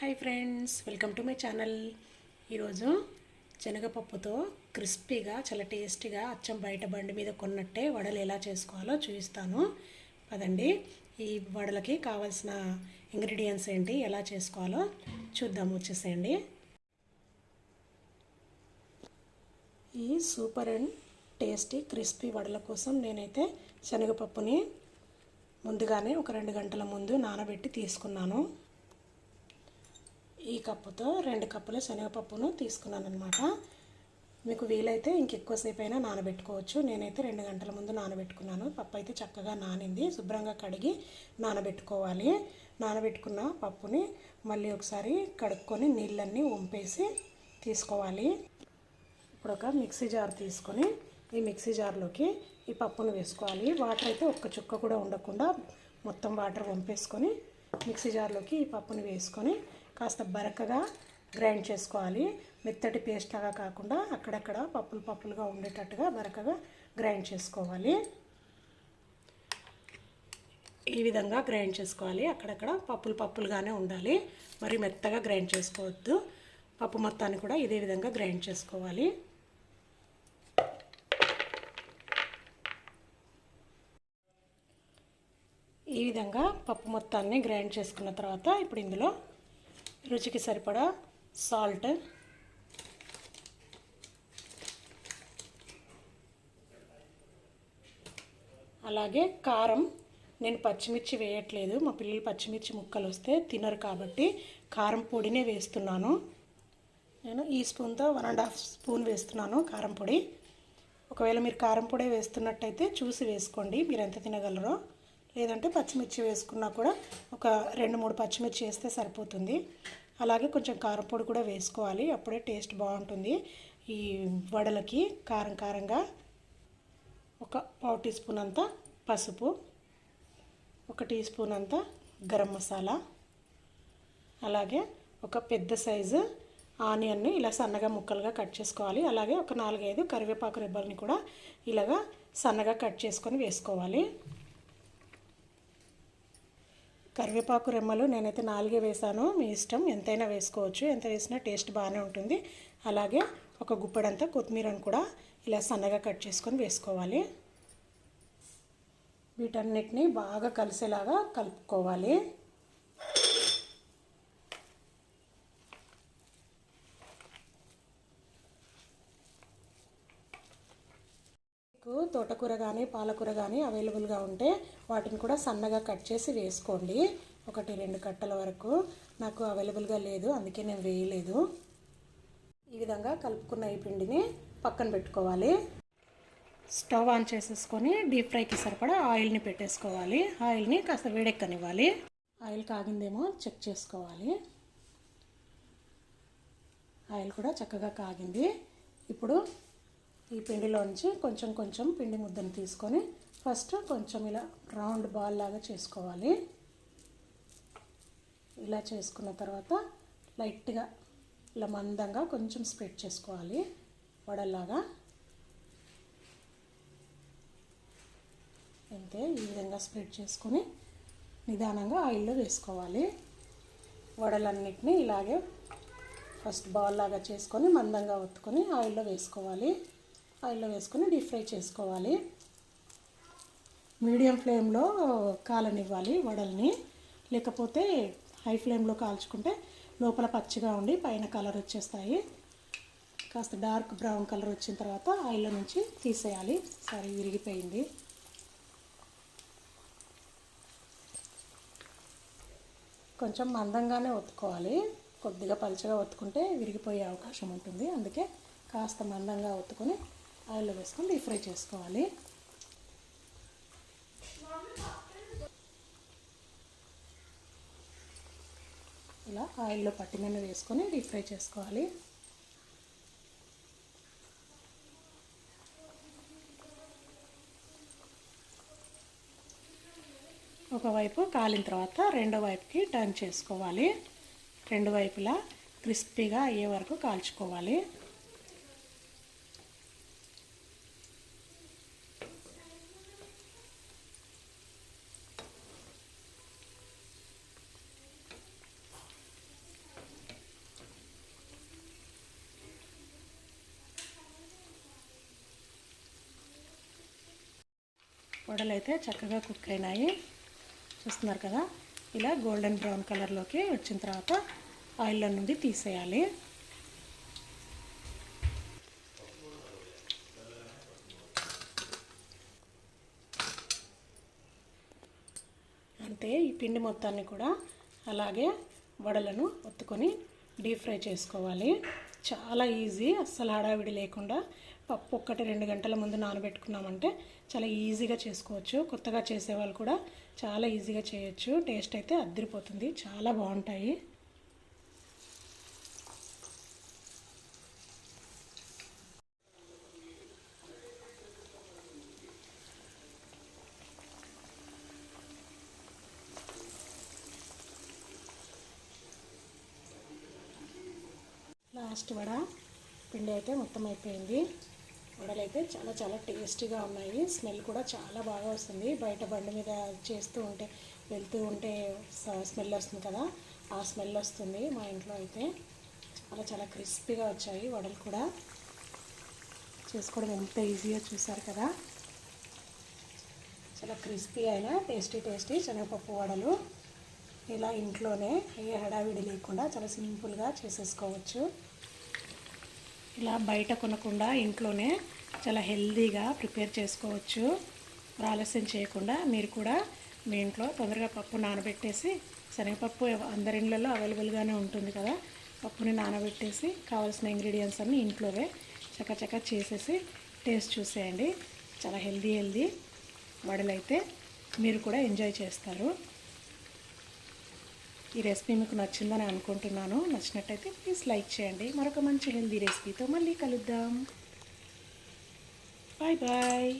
Hi friends welcome to my channel. ఈరోజు శనగపప్పుతో క్రిస్పీగా చాలా టేస్టీగా అచ్చం బయట బండి మీద కొన్నట్టే వడలు ఎలా చేసుకోవాలో చూపిస్తాను. పదండి. ఈ వడలకి కావాల్సిన ఇంగ్రీడియంట్స్ ఏంటి ఎలా చేసుకోవాలో చూద్దాము వచ్చేసేయండి. ఈ సూపర్ అండ్ టేస్టీ క్రిస్పీ వడల కోసం నేనైతే శనగపప్పుని ముందుగానే ఒక రెండు గంటల ముందు నానబెట్టి తీసుకున్నాను. ఈ కప్పుతో రెండు కప్పుల శనగపప్పును తీసుకున్నాను అనమాట మీకు వీలైతే ఇంకెక్కువసేపు అయినా నానబెట్టుకోవచ్చు. నేనైతే రెండు గంటల ముందు నానబెట్టుకున్నాను. పప్పు అయితే చక్కగా నానింది. శుభ్రంగా కడిగి నానబెట్టుకోవాలి. నానబెట్టుకున్న పప్పుని మళ్ళీ ఒకసారి కడుక్కొని నీళ్ళన్నీ వంపేసి తీసుకోవాలి. ఇప్పుడు ఒక మిక్సీ జార్ తీసుకొని ఈ మిక్సీ జార్లోకి ఈ పప్పును వేసుకోవాలి. వాటర్ అయితే ఒక్క చుక్క కూడా ఉండకుండా మొత్తం వాటర్ వంపేసుకొని మిక్సీ జార్లోకి ఈ పప్పుని వేసుకొని కాస్త బరకగా గ్రైండ్ చేసుకోవాలి. మెత్తటి పేస్ట్ లాగా కాకుండా అక్కడక్కడ పప్పులు పప్పులుగా ఉండేటట్టుగా బరకగా గ్రైండ్ చేసుకోవాలి. ఈ విధంగా గ్రైండ్ చేసుకోవాలి. అక్కడక్కడ పప్పులు పప్పులుగానే ఉండాలి. మరి మెత్తగా గ్రైండ్ చేసుకోవద్దు. పప్పు మొత్తాన్ని కూడా ఇదే విధంగా గ్రైండ్ చేసుకోవాలి. ఈ విధంగా పప్పు మొత్తాన్ని గ్రైండ్ చేసుకున్న తర్వాత ఇప్పుడు ఇందులో రుచికి సరిపడా సాల్ట్. అలాగే కారం. నేను పచ్చిమిర్చి వేయట్లేదు. మా పిల్లలు పచ్చిమిర్చి ముక్కలు వస్తే తినరు కాబట్టి కారం పొడినే వేస్తున్నాను. నేను ఈ స్పూన్తో వన్ అండ్ హాఫ్ స్పూన్ వేస్తున్నాను కారం పొడి. ఒకవేళ మీరు కారం పొడి వేస్తున్నట్టయితే చూసి వేసుకోండి. మీరు ఎంత తినగలరో. లేదంటే పచ్చిమిర్చి వేసుకున్నా కూడా ఒక రెండు మూడు పచ్చిమిర్చి వేస్తే సరిపోతుంది. అలాగే కొంచెం కారం పొడి కూడా వేసుకోవాలి. అప్పుడే టేస్ట్ బాగుంటుంది. ఈ వడలకి కారం కారంగా ఒక పావు టీ స్పూన్ అంతా పసుపు ఒక టీ స్పూన్ అంతా గరం మసాలా అలాగే ఒక పెద్ద సైజు ఆనియన్ని ఇలా సన్నగా ముక్కలుగా కట్ చేసుకోవాలి. అలాగే ఒక నాలుగైదు కరివేపాకు రెబ్బల్ని కూడా ఇలాగా సన్నగా కట్ చేసుకొని వేసుకోవాలి. కరివేపాకు రెమ్మలు నేనైతే నాలుగే వేసాను. మీ ఇష్టం ఎంతైనా వేసుకోవచ్చు. ఎంత వేసినా టేస్ట్ బాగానే ఉంటుంది. అలాగే ఒక గుప్పడంతా కొత్తిమీరను కూడా ఇలా సన్నగా కట్ చేసుకొని వేసుకోవాలి. వీటన్నిటిని బాగా కలిసేలాగా కలుపుకోవాలి మీకు తోటకూర కానీ పాలకూర కానీ అవైలబుల్గా ఉంటే వాటిని కూడా సన్నగా కట్ చేసి వేసుకోండి. ఒకటి రెండు కట్టల వరకు. నాకు అవైలబుల్గా లేదు అందుకే నేను వేయలేదు. ఈ విధంగా కలుపుకున్న ఈ పిండిని పక్కన పెట్టుకోవాలి. స్టవ్ ఆన్ చేసేసుకొని డీప్ ఫ్రైకి సరిపడా ఆయిల్ని పెట్టేసుకోవాలి. ఆయిల్ని కాస్త వేడెక్కనివ్వాలి. ఆయిల్ కాగిందేమో చెక్ చేసుకోవాలి. ఆయిల్ కూడా చక్కగా కాగింది. ఇప్పుడు ఈ పిండిలోంచి కొంచెం కొంచెం పిండి ముద్దను తీసుకొని ఫస్ట్ కొంచెం ఇలా రౌండ్ బాల్ లాగా చేసుకోవాలి. ఇలా చేసుకున్న తర్వాత లైట్గా ఇలా మందంగా కొంచెం స్ప్రెడ్ చేసుకోవాలి వడల్లాగా. అంతే ఈ విధంగా స్ప్రెడ్ చేసుకొని నిదానంగా ఆయిల్లో వేసుకోవాలి. వడలన్నిటిని ఇలాగే ఫస్ట్ బాల్ లాగా చేసుకొని మందంగా ఒత్తుకొని ఆయిల్లో వేసుకోవాలి. ఆయిల్లో వేసుకొని డీప్ ఫ్రై చేసుకోవాలి. మీడియం ఫ్లేమ్లో కాలనివ్వాలి వడల్ని. లేకపోతే హై ఫ్లేమ్లో కాల్చుకుంటే లోపల పచ్చిగా ఉండి పైన కలర్ వచ్చేస్తాయి. కాస్త డార్క్ బ్రౌన్ కలర్ వచ్చిన తర్వాత ఆయిల్లో నుంచి తీసేయాలి. సరే విరిగిపోయింది. కొంచెం మందంగానే ఒత్తుకోవాలి. కొద్దిగా పలుచగా ఒత్తుకుంటే విరిగిపోయే అవకాశం ఉంటుంది. అందుకే కాస్త మందంగా ఒత్తుకొని ఆయిల్లో వేసుకొని డీప్ ఫ్రై చేసుకోవాలి. ఇలా ఆయిల్లో పట్టినన్ని వేసుకొని డీప్ ఫ్రై చేసుకోవాలి. ఒకవైపు కాలిన తర్వాత రెండో వైపుకి టర్న్ చేసుకోవాలి. రెండు వైపులా క్రిస్పీగా అయ్యే వరకు కాల్చుకోవాలి. వడలు అయితే చక్కగా కుక్ అయినాయి. చూస్తున్నారు కదా? ఇలా గోల్డెన్ బ్రౌన్ కలర్లోకి వచ్చిన తర్వాత ఆయిల్లో నుండి తీసేయాలి. అంతే ఈ పిండి మొత్తాన్ని కూడా అలాగే వడలను ఒత్తుకొని డీప్ ఫ్రై చేసుకోవాలి. చాలా ఈజీ అస్సలు హడావిడి లేకుండా పప్పు ఒక్కటి రెండు గంటల ముందు నానబెట్టుకున్నామంటే చాలా ఈజీగా చేసుకోవచ్చు. కొత్తగా చేసేవాళ్ళు కూడా చాలా ఈజీగా చేయొచ్చు. టేస్ట్ అయితే అద్దరిపోతుంది. చాలా బాగుంటాయి. లాస్ట్ వడ పిండి అయితే మొత్తం అయిపోయింది. వడలు అయితే చాలా చాలా టేస్టీగా ఉన్నాయి. స్మెల్ కూడా చాలా బాగా వస్తుంది. బయట బండి మీద చేస్తూ ఉంటే వెళ్తూ ఉంటే స్మెల్ వస్తుంది కదా. ఆ స్మెల్ వస్తుంది మా ఇంట్లో అయితే. చాలా చాలా క్రిస్పీగా వచ్చాయి వడలు కూడా. చేసుకోవడం ఎంత ఈజీగా చూసారు కదా. చాలా క్రిస్పీ అయిన టేస్టీ టేస్టీ శనగపప్పు వడలు. ఇలా ఇంట్లోనే ఏ హడావిడి లేకుండా చాలా సింపుల్గా చేసేసుకోవచ్చు. ఇలా బయట కొనకుండా ఇంట్లోనే చాలా హెల్దీగా ప్రిపేర్ చేసుకోవచ్చు. ఆలస్యం చేయకుండా మీరు కూడా మీ ఇంట్లో తొందరగా పప్పు నానబెట్టేసి శనగపప్పు అందరి ఇళ్ళల్లో అవైలబుల్గానే ఉంటుంది కదా పప్పుని నానబెట్టేసి కావాల్సిన ఇంగ్రీడియంట్స్ అన్నీ ఇంట్లోవే చకచక చేసేసి టేస్ట్ చూసేయండి. చాలా హెల్దీ హెల్దీ వడలైతే మీరు కూడా ఎంజాయ్ చేస్తారు. ఈ రెసిపీ మీకు నచ్చిందని అనుకుంటున్నాను. నచ్చినట్టయితే ప్లీజ్ లైక్ చేయండి. మరొక మంచి హెల్దీ రెసిపీతో మళ్ళీ కలుద్దాం. Bye bye.